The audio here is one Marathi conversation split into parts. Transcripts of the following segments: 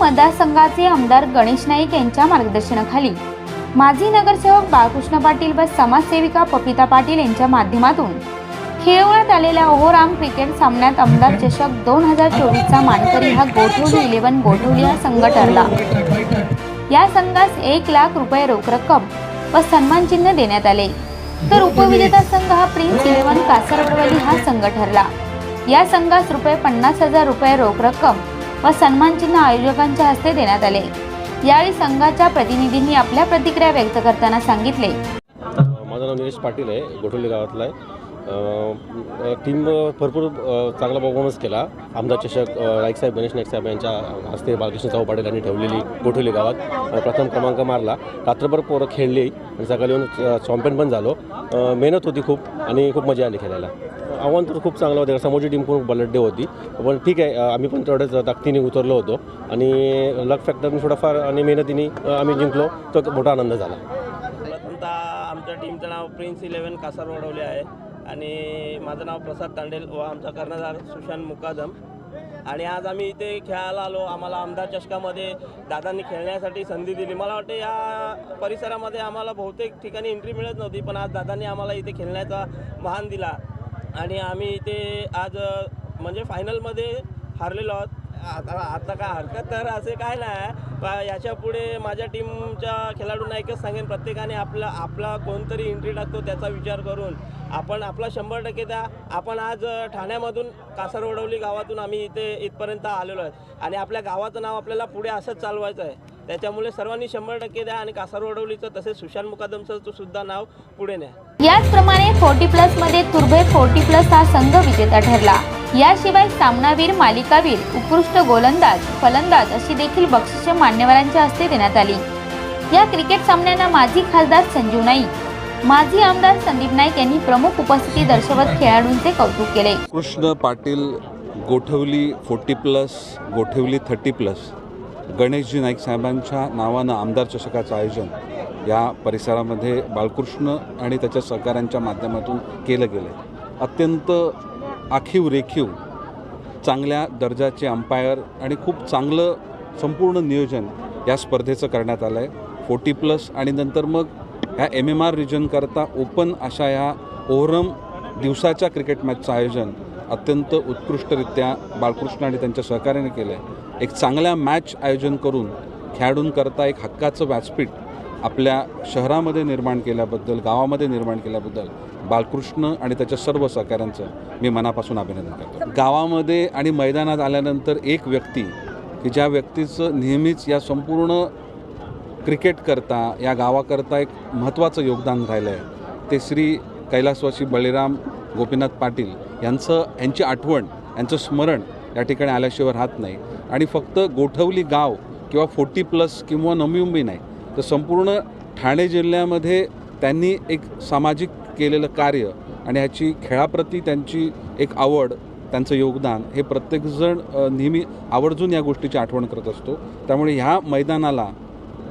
मतदारसंघाचे आमदार गणेश नाईक यांच्या मार्गदर्शनाखाली. माजी नगरसेवक बाळकृष्ण पाटील व समाजसेविका पपिता पाटील यांच्या माध्यमातून खेळवण्यात आलेल्या ओहोराम क्रिकेट सामन्यात आमदार चषक दोन हजार चोवीसचा मानकरी हा गोठवली इलेव्हन गोठवली हा संघ ठरला. या संघास एक लाख रुपये रोख रक्कम व सन्मान चिन्ह देण्यात आले. तर उपविजेता संघ हा प्रिन्स इलेव्हन कासरवडवली हा संघ ठरला. या संघास रुपये पन्नास हजार रुपये रोख रक्कम व सन्मान चिन्ह आयोजकांच्या हस्ते देण्यात आले. यावेळी संघाच्या प्रतिनिधींनी आपल्या प्रतिक्रिया व्यक्त करताना सांगितले. माझं नाव निलेश पाटील आहे. गोठोली गावातला आहे. टीम भरपूर चांगला परफॉर्मन्स केला. आमदार चषक अ, साहेब गणेश नाईक साहेब यांच्या हस्ते बालकृष्ण चाऊ पाटील यांनी ठेवलेली गोठवली गावात प्रथम क्रमांक मारला. रात्रभर पोरं खेळली आणि सकाळी येऊन चॉम्पियन पण झालो. मेहनत होती खूप आणि खूप मजा आली खेळायला. आव्हान तर खूप चांगलं होतं. समोरची टीम खूप बलड्डे होती. पण ठीक आहे आम्ही पण थोडंच ताकदीने उतरलो होतो. आणि लक फॅक्टरने थोडाफार आणि मेहनतीने आम्ही जिंकलो. तो मोठा आनंद झाला. आमच्या टीमचं नाव प्रिन्स इलेव्हन कासार वडवले आहे. आणि माझं नाव प्रसाद तांडेल व आमचा कर्णधार सुशांत मुकादम. आणि आज आम्ही इथे खेळायला आलो. आम्हाला आमदार चषकामध्ये दादांनी खेळण्यासाठी संधी दिली. मला वाटते या परिसरामध्ये आम्हाला बहुतेक ठिकाणी एंट्री मिळत नव्हती पण आज दादांनी आम्हाला इथे खेळण्याचा मान दिला. आणि आम्ही इथे आज म्हणजे फायनलमध्ये हारलेलो आहोत. आता आता काय हरकत तर असे काय नाही. याच्यापुढे माझ्या टीमच्या खेळाडूंना एकच सांगेन प्रत्येकाने आपला आपला कोणतरी एंट्री टाकतो त्याचा विचार करून. आपण आपला शंभर टक्के द्या. आपण आज ठाण्यामधून कासरवडवली गावातून आम्ही इथे इथपर्यंत आलेलो आहे. आणि आपल्या गावाचं नाव आपल्याला पुढे असंच चालवायचं आहे. त्याच्यामुळे सर्वांनी शंभर टक्के द्या आणि कासारवडवलीचं तसेच सुशांत मुकादमचं सुद्धा नाव पुढे न्या. याचप्रमाणे फोर्टी प्लसमध्ये तुर्भे फोर्टी प्लस हा संघ विजेता ठरला. याशिवाय सामनावीर मालिकावीर उत्कृष्ट गोलंदाज फलंदाज अशी देखील बक्षिसे मान्यवरांच्या हस्ते देण्यात आली. या क्रिकेट सामन्यांना माजी खासदार संजीव नाईक माजी आमदार संदीप नाईक यांनी प्रमुख उपस्थिती दर्शवत खेळाडूंचे कौतुक केले. Krishna Patil Gothavli forty plus Gothavli thirty plus Ganeshji Naik साहेबांच्या नावानं आमदार चषकाचं आयोजन या परिसरामध्ये बालकृष्ण आणि त्याच्या सहकाऱ्यांच्या माध्यमातून केलं गेलं अत्यंत आखीव रेखीव चांगल्या दर्जाचे अंपायर आणि खूप चांगलं संपूर्ण नियोजन या स्पर्धेचं करण्यात आलं आहे फोर्टी प्लस आणि नंतर मग ह्या एम एम आर रिजनकरता ओपन अशा ह्या ओहरम दिवसाच्या क्रिकेट मॅचचं आयोजन अत्यंत उत्कृष्टरित्या बाळकृष्ण आणि त्यांच्या सहकार्याने केलं आहे एक चांगल्या मॅच आयोजन करून खेळाडूंकरता एक हक्काचं व्यासपीठ आपल्या शहरामध्ये निर्माण केल्याबद्दल गावामध्ये निर्माण केल्याबद्दल बालकृष्ण आणि त्याच्या सर्व सहकाऱ्यांचं मी मनापासून अभिनंदन करतो. गावामध्ये आणि मैदानात आल्यानंतर एक व्यक्ती की ज्या व्यक्तीचं नेहमीच या संपूर्ण क्रिकेटकरता या गावाकरता एक महत्त्वाचं योगदान राहिलं आहे ते श्री कैलासवासी बळीराम गोपीनाथ पाटील यांचं यांची आठवण यांचं स्मरण या ठिकाणी आल्याशिवाय राहत नाही. आणि फक्त गोठवली गाव किंवा फोर्टी प्लस किंवा नमीउंबी नाही तर संपूर्ण ठाणे जिल्ह्यामध्ये त्यांनी एक सामाजिक केलेलं कार्य आणि ह्याची खेळाप्रती त्यांची एक आवड त्यांचं योगदान हे प्रत्येकजण नेहमी आवर्जून या गोष्टीची आठवण करत असतो. त्यामुळे ह्या मैदानाला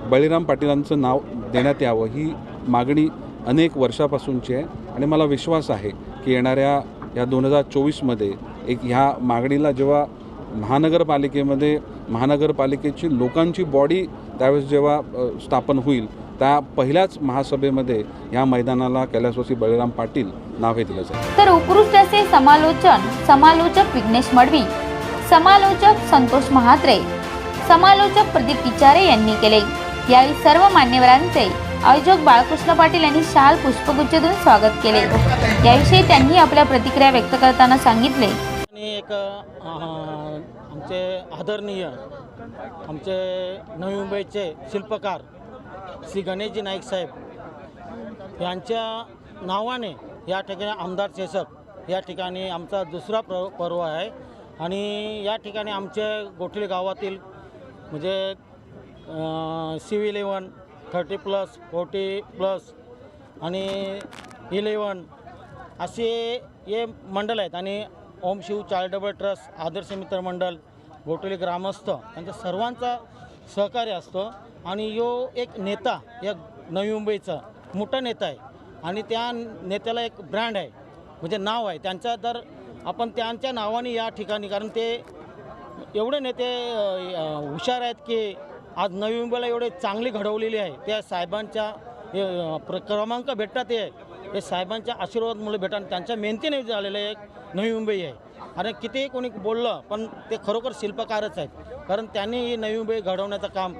बळीराम पाटीलांचं नाव देण्यात यावं ही मागणी अनेक वर्षापासूनची आहे आणि मला विश्वास आहे की येणाऱ्या या दोन हजार चोवीसमध्ये एक ह्या मागणीला जेव्हा महानगरपालिकेमध्ये महानगरपालिकेची लोकांची बॉडी त्यावेळेस जेव्हा स्थापन होईल त्या पहिल्याच महासभेमध्ये या मैदानाला कैलासवासी बळीराम पाटील नाव हे दिलं जाईल. तर उत्कृष्ट असे समालोचन समालोचक विघ्नेश मडवी समालोचक संतोष महात्रे समालोचक प्रदीप इचारे यांनी केले. यावेळी सर्व मान्यवरांचे आयोजक बाळकृष्ण पाटील यांनी शाल पुष्पगुच्छ देऊन स्वागत केले. याविषयी त्यांनी आपल्या प्रतिक्रिया व्यक्त करताना सांगितले. आणि एक आमचे आदरणीय आमचे नवी मुंबईचे शिल्पकार श्री गणेशजी नाईक साहेब यांच्या नावाने या ठिकाणी आमदार चषक या ठिकाणी आमचा दुसरा प्र पर्व आहे. आणि या ठिकाणी आमच्या गोठले गावातील म्हणजे C eleven thirty plus forty plus आणि इलेवन असे हे मंडळ आहेत. आणि ओम शिव चॅरिटेबल ट्रस्ट आदर्श मित्र मंडळ गोटोली ग्रामस्थ यांच्या सर्वांचा सहकार्य असतो. आणि यो एक नेता या नवी मुंबईचा मोठा नेता आहे. आणि त्या नेत्याला एक ब्रँड आहे. म्हणजे नाव आहे. त्यांचा दर आपण त्यांच्या नावाने या ठिकाणी कारण ते एवढे नेते हुशार आहेत की आज नवी मुंबईला एवढे चांगली घडवलेली आहे. त्या साहेबांच्या प्र क्रमांक भेटतात ते हे साहेबांच्या आशीर्वादमुळे भेटा त्यांच्या मेहनतीने झालेलं एक नवी मुंबई आहे. आणि कितीही कोणी बोललं पण ते खरोखर शिल्पकारच आहेत. कारण त्यांनी ही नवी मुंबई घडवण्याचं काम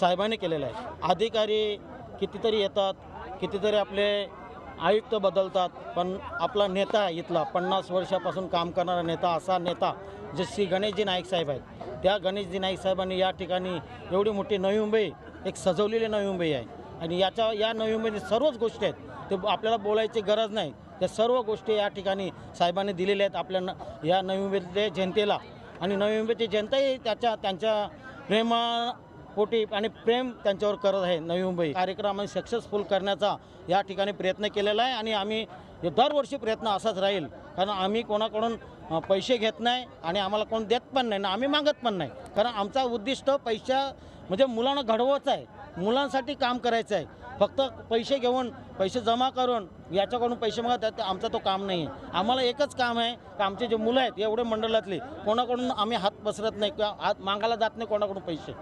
साहेबांनी केलेलं आहे. अधिकारी कितीतरी येतात कितीतरी आपले आयुक्त बदलतात पण आपला नेता आहे इथला पन्नास वर्षापासून काम करणारा नेता असा नेता जे श्री गणेशजी नाईक साहेब आहेत. त्या गणेशजी नाईक साहेबांनी या ठिकाणी एवढी मोठी नवी मुंबई एक सजवलेली नवी मुंबई आहे. आणि याच्या या नवी मुंबईमध्ये सर्वच गोष्टी आहेत. ते आपल्याला बोलायची गरज नाही. त्या सर्व गोष्टी या ठिकाणी साहेबांनी दिलेल्या आहेत आपल्या न या नवी मुंबईतल्या जनतेला. आणि नवी मुंबईची जनताही त्याच्या त्यांच्या प्रेमा पोटी आणि प्रेम त्यांच्यावर करत आहे नवी मुंबई कार्यक्रम सक्सेसफुल करण्याचा या ठिकाणी प्रयत्न केलेला आहे आणि आम्ही दरवर्षी प्रयत्न असाच राहील. कारण आम्ही कोणाकडून पैसे घेत नाही आणि आम्हाला कोण देत पण नाही ना आम्ही मागत पण नाही. कारण आमचा उद्दिष्ट पैसा म्हणजे मुलांना घडवायचं आहे. मुलांसाठी काम करायचं आहे. फक्त पैसे घेऊन पैसे जमा करून याच्याकडून पैसे मागतात आमचा तो काम नाही आहे. आम्हाला एकच काम आहे की आमचे जे मुलं आहेत एवढे मंडळातले कोणाकडून आम्ही हात पसरत नाही किंवा हात मागायला जात नाही कोणाकडून पैसे.